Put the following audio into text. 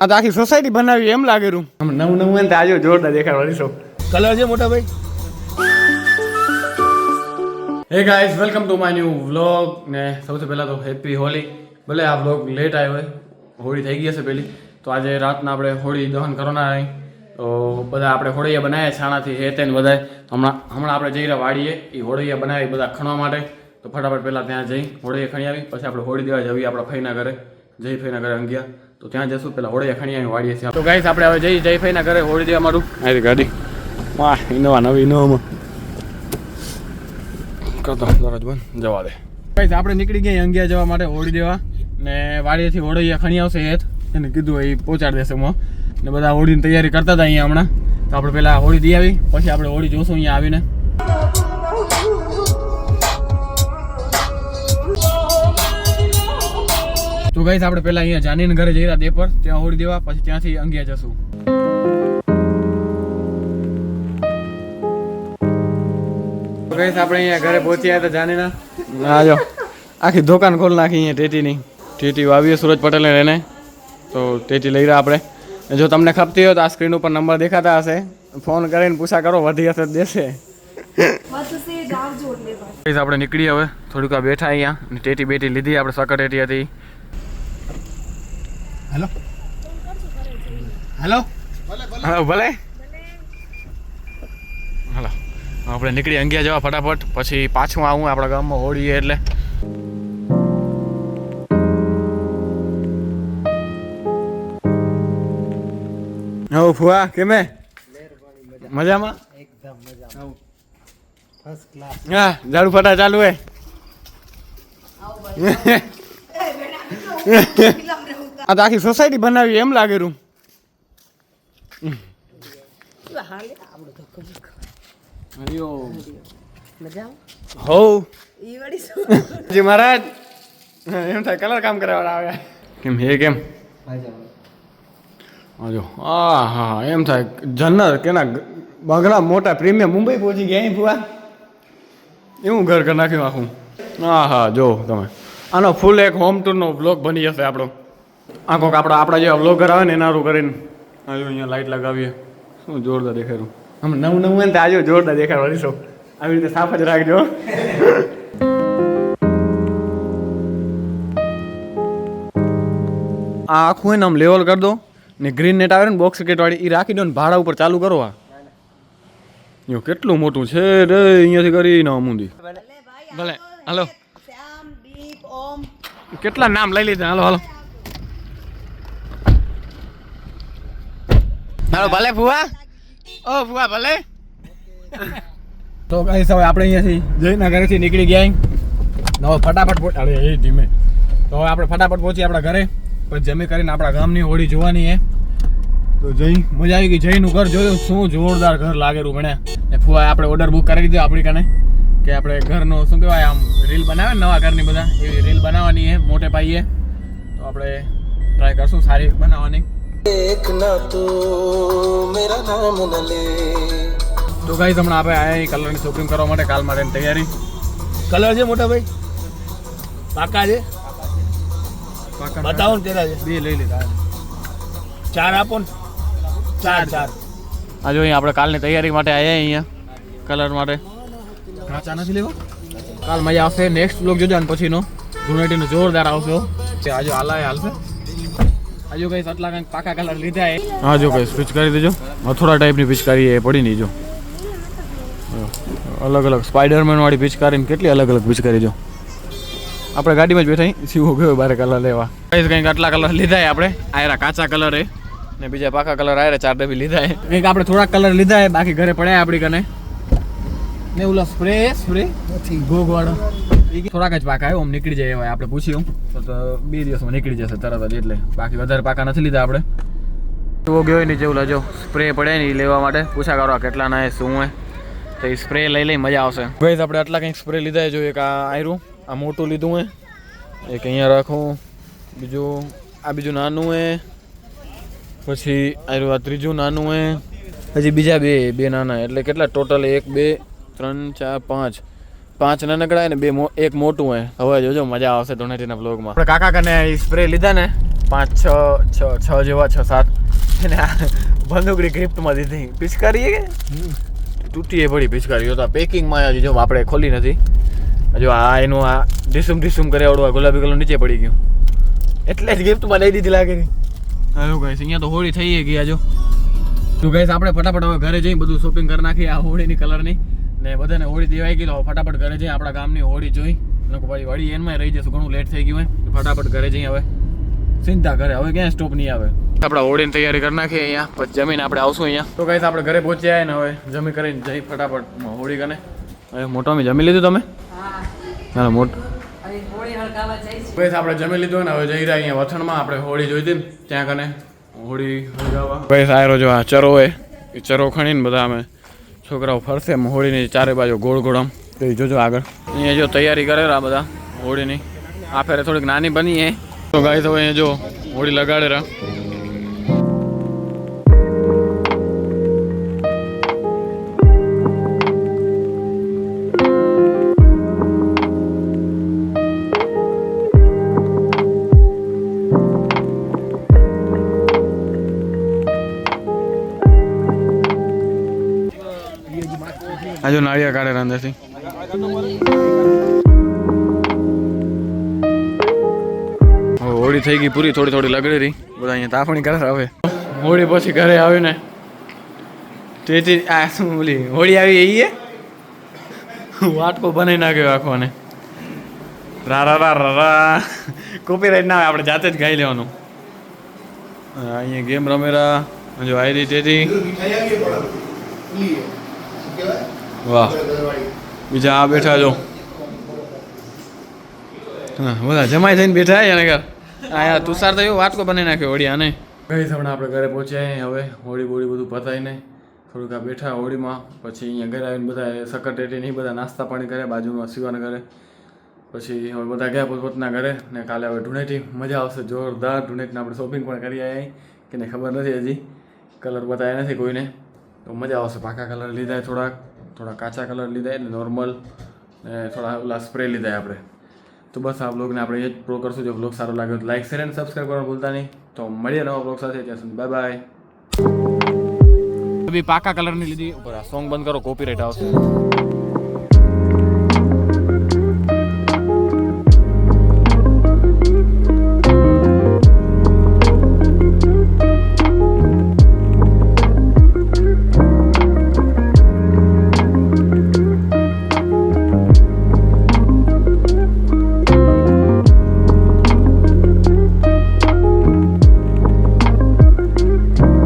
આ તો આખી સોસાયટી બનાવી એમ લાગે રૂમ નવું નવું હોય ને તો આજો જોરદાર દેખાડવાની શો કલર છે મોટા ભાઈ? Hey guys welcome to my new vlog ને સૌથી પહેલાં તો હેપી હોલી ભલે આ વ્લોગ લેટ આવ્યો હોય હોળી થઈ ગઈ હશે પેલી તો આજે રાતના આપણે હોળી દહન કરવાના રહી તો બધા આપણે હોળીયા બનાવ્યા છાણાથી હે તેને બધા હમણાં હમણાં આપણે જઈ રહ્યા વાડીએ. એ હોળીયા બનાવી બધા ખણવા માટે. તો ફટાફટ પહેલાં ત્યાં જઈ હોળીએ ખણી આવી. પછી આપણે હોળી દેવા જવી આપણા ફઈના ઘરે. જય ફઈના ઘરે અંગ્યા તો ત્યાં જશું. પહેલાં હોળીયા અખાણી વાડીએ છીએ. તો ગાઈસ આપણે હવે જઈ જયફાઈના ઘરે હોળી દેવા મારું આવી ગાડી. વાહ ઇનોવા નવી ઇનોવામાં કરતો દરજ બંધ. જવા દે. ગાઈસ આપણે નીકળી ગયા અંગિયા જવા માટે હોળી દેવા. ને વાડીએથી હોળીયા ખણી આવશે એ એને કીધું એ પહોંચાડી દેશે હું ને બધા હોળીની તૈયારી કરતા હતા અહીંયા હમણાં. તો આપણે પહેલાં હોળી દઈ આવી પછી આપણે હોળી જોશું અહીંયા આવીને. તો ગાઈસ આપણે પહેલા અહીંયા જાનીને ઘરે જઈ રહ્યા દેપર. ત્યાં હોળી દેવા પછી ત્યાંથી અંગિયા જશું. ગઈસ આપણે અહીંયા ઘરે પહોંચ્યા હતા જાનીના. આજો આખી દુકાન ખોલ નાખી અહીંયા ટેટીની. ટેટી વાવીએ સુરજ પટેલને એને. તો ટેટી લઈ રહ્યા આપણે. જો તમને ખપતી હોય તો આ સ્ક્રીન ઉપર નંબર દેખાતા હશે. ફોન કરીને પૂછા કરો વધી હશે દેશે. આપણે નીકળી હવે. થોડુંક બેઠા અહીંયા. અને ટેટી બેટી લીધી આપણે સકર ટેટી હતી. હેલો હેલો હા ભલે. હાલો આપણે નીકળી અંગિયા જવા ફટાફટ. પછી પાછું આવું આપણા ગામમાં હોળીએ એટલે. હવ ફુવા કેમે? મજામાં? હા ઝાડુ ફટા ચાલુ હે આ તો આખી સોસાયટી બનાવી એમ લાગે રૂમ. હો જી મહારાજ. એમ થાય કલર કામ કરાવવા આવ્યા કેમ હે કેમ? આજો આ હા એમ થાય જન્નત કેના બગલા મોટા પ્રીમિયમ મુંબઈ પહોંચી ગયા ભુવા. એવું ઘર કરી નાખ્યું આખું હા હા જો તમે. આનો ફૂલ એક હોમ ટૂરનો બ્લોગ બની જશે આપણો. આ કોક આપણા આપણા જે બ્લોગર આવે ને એનારું કરીને આવ્યું અહીંયા લાઈટ લગાવીએ. શું જોરદાર દેખાયું આમ નવું નવું હોય ને તો આજો જોરદાર દેખાય છો આવી રીતે સાફ જ રાખજો. આ આખું હોય ને આમ લેવલ કરી દો. ને ગ્રીન નેટ આવે ને બોક્સ વાળી એ રાખી દો ને ભાડા ઉપર ચાલુ કરો આ. યો કેટલું મોટું છે રે અહીંયાથી કરી ના અમુંદી ભલે. હાલો. કેટલા નામ લઈ લીધા? હાલો હાલો. હાલો, ભલે ફુવા ઓ ફુવા ભલે. તો ગાઈસ, હવે આપણે અહીંયાથી જયના ઘરેથી નીકળી ગયા હવે ફટાફટ અરે, એ ધીમે. તો આપણે ફટાફટ પહોંચી આપણા ઘરે. પછી જમી કરીને આપણા ગામની હોળી જોવાની હે તો જઈ મજા આવી ગઈ. જયનું ઘર જોયું. શું જોરદાર ઘર લાગેલું મને ને ફુવા આપણે ઓર્ડર બુક કરી દીધો આપણી કને, કે આપણે ઘરનો, શું કહેવાય, આમ રીલ બનાવે ને નવા ઘરની બધા, એવી રીલ બનાવવાની હે મોટે પાઈએ તો આપણે ટ્રાય કરશું સારી બનાવવાની. देखना तू मेरा नाम न ले તો ગાઈઝ હમણાં આપણે આયા કલરની શોપિંગ કરવા માટે કાલ માટેની તૈયારી કલર છે મોટા ભાઈ પાકા છે બતાવો ને કેટલા છે બે લઈ લીધા ચાર આપો ને ચાર ચાર આ જો અહીંયા આપણે કાલની તૈયારી માટે આવ્યા અહીંયા કલર માટે કાચા નથી લેવા કાલ મજા આવશે નેક્સ્ટ બ્લોગ જોજો અને પછીનો ધૂળેટીનો જોરદાર આવશે હો. તે આજે હાલાય હાલશે આજુ કઈ આટલા કંઈક પાકા કલર લીધા એ. હા જો કઈ પિચકારી કરી દેજો. મથુરા ટાઈપની પિચકારી એ પડી નહીં જો. અલગ અલગ સ્પાઈડરમેન વાળી પિચકારી ને કેટલી અલગ અલગ પિચકારી જો. આપણે ગાડીમાં જ બેઠા સીવો ગયો બારે કલર લેવા. કઈ કંઈક આટલા કલર લીધા હે આપણે. આયરા કાચા કલર એ. ને બીજા પાકા કલર આયરા ચાર ડબ્બી લીધા હે કંઈક આપણે થોડા કલર લીધા હે બાકી ઘરે પડ્યા આપણી કને. ને ઓલા સ્પ્રે સ્પ્રે નથી ગોગ વાળો ઈ થોડાક જ પાકા આવ્યો નીકળી જાય એવા આપણે પૂછ્યું. તો બે દિવસમાં નીકળી જશે તરત જ એટલે. બાકી વધારે પાકા નથી લીધા આપણે. એવો ગયો નહીં જેવું લાજો સ્પ્રે પડે ને એ લેવા માટે. પૂછા કરો કેટલા ના શું હોય તો એ સ્પ્રે લઈ લઈ, મજા આવશે. ભાઈ આપણે આટલા કંઈક સ્પ્રે લીધા હે જો એક આ આયરું, આ મોટું લીધું હે. એક અહીંયા રાખું, બીજું, આ બીજું નાનું હે. પછી આયરું, આ ત્રીજું નાનું હે. પછી બીજા બે બે નાના, એટલે કેટલા? ટોટલ એક, બે, ત્રણ, ચાર, પાંચ. પાંચ નાનકડા ને બે એક મોટું હોય. હવે જોજો મજા આવશે ધોનેટીના બ્લોગમાં આપણે કાકા કને સ્પ્રે લીધા ને પાંચ છ છ છ જેવા છ સાત. આ બંદૂકડી ગ્રિફ્ટમાં દીધી. પિચકારી કે? તૂટીએ પડી પિચકારી. તો પેકિંગમાં હજી જો આપણે ખોલી નથી. હજુ આ એનું આ ઢીસુમ ઢીસુમ કરે આવડું આ ગુલાબી કલર નીચે પડી ગયું. એટલે જ ગિફ્ટમાં લઈ દીધી લાગે હાલો ગાઈસ અહીંયા તો હોળી થઈ ગયા જો. તો ગાઈસ આપણે ફટાફટ હવે ઘરે જઈ બધું શોપિંગ કરી નાખીએ આ હોળીની કલરની ને બધાને હોળી દેવાઈ ગઈ તો ફટાફટ ઘરે જઈએ આપણા ગામની હોળી જોઈ. લોકો પછી વળી એનમાં રહી જશું ઘણું લેટ થઈ ગયું હોય. તો ફટાફટ ઘરે જઈએ હવે. ચિંતા કરે હવે ક્યાં સ્ટોપ નહીં આવે? આપણે હોળીની તૈયારી કરી નાખીએ અહીંયા. પછી જમીન આપણે આવશું અહીંયા. તો કઈ આપણે ઘરે પહોંચ્યા ને હવે જમી કરીને જઈ ફટાફટ હોળી કને. હવે મોટો અમે જમી લીધું તમે? હા. મોટો બસ આપણે જમી લીધું ને હવે જઈ રહ્યા અહીંયા વથણમાં. આપણે હોળી જોઈ હતી ને ત્યાં કને હોળી હળગાવવા. બસ આયરો જો આ ચરો હોય એ ચરો ખણીને બધા અમે છોકરાઓ ફરશે એમ હોળીની ચારે બાજુ ગોળ ગોળ આમ. તો જોજો આગળ. અહીંયા જો તૈયારી કરેલા બધા હોળીની. આ ફેરે થોડીક નાની બની હે તો ગાય તો અહીંયા જો હોળી લગાડેલા આજુ નાળિયા કાઢેલા અંદરથી. હોળી થઈ ગઈ પૂરી થોડી થોડી લગડી રહી. બધા અહીંયા તાપણી કરે આવે હવે. હોળી પછી ઘરે આવીને તેથી આ શું બોલી હોળી આવી એ વાટકો બનાવી નાખ્યો આખો ને રા રા રા રા રા. કોપીરાઈટ ના આવે આપણે જાતે જ ગાઈ લેવાનું. અહીંયા ગેમ રમેરા જો આવી રહી તેથી. વાહ. બીજા આ બેઠા જો. હા, બધા જમાઈ થઈને બેઠા એને ઘર. આ તુષાર તો એવો વાટકો બનાવી નાખ્યો હોળી આને કઈ હમણાં આપણે ઘરે પહોંચ્યા હવે હોળી બોળી બધું પતાવીને થોડુંક આ બેઠા હોળીમાં. પછી અહીંયા ઘરે આવીને બધા સકરટેટી નહીં બધા નાસ્તા પાણી કરે બાજુમાં સીવાના ઘરે. પછી હવે બધા ગયા પોતપોતના ઘરે ને કાલે હવે ધૂણેટી. મજા આવશે જોરદાર ઢુંઢેટને આપણે શોપિંગ પણ કરી આવ્યા કે ને ખબર નથી હજી. કલર બતાવ્યા નથી કોઈને. તો મજા આવશે પાકા કલર લીધા થોડાક. થોડા કાચા કલર લીધા એટલે નોર્મલ ને થોડા ઓલા સ્પ્રે લીધા આપણે. તો બસ આ બ્લોગને આપણે એ જ પ્રો કરશું. જો બ્લોગ સારો લાગ્યો તો લાઈક શેર અને સબસ્ક્રાઈબ કરવાનું ભૂલતા નહીં. તો મળીએ નવા બ્લોગ સાથે. ત્યાં સુધી બાય બાય બી પાકા કલરની લીધી. આ સોંગ બંધ કરો કોપીરાઇટ આવશે.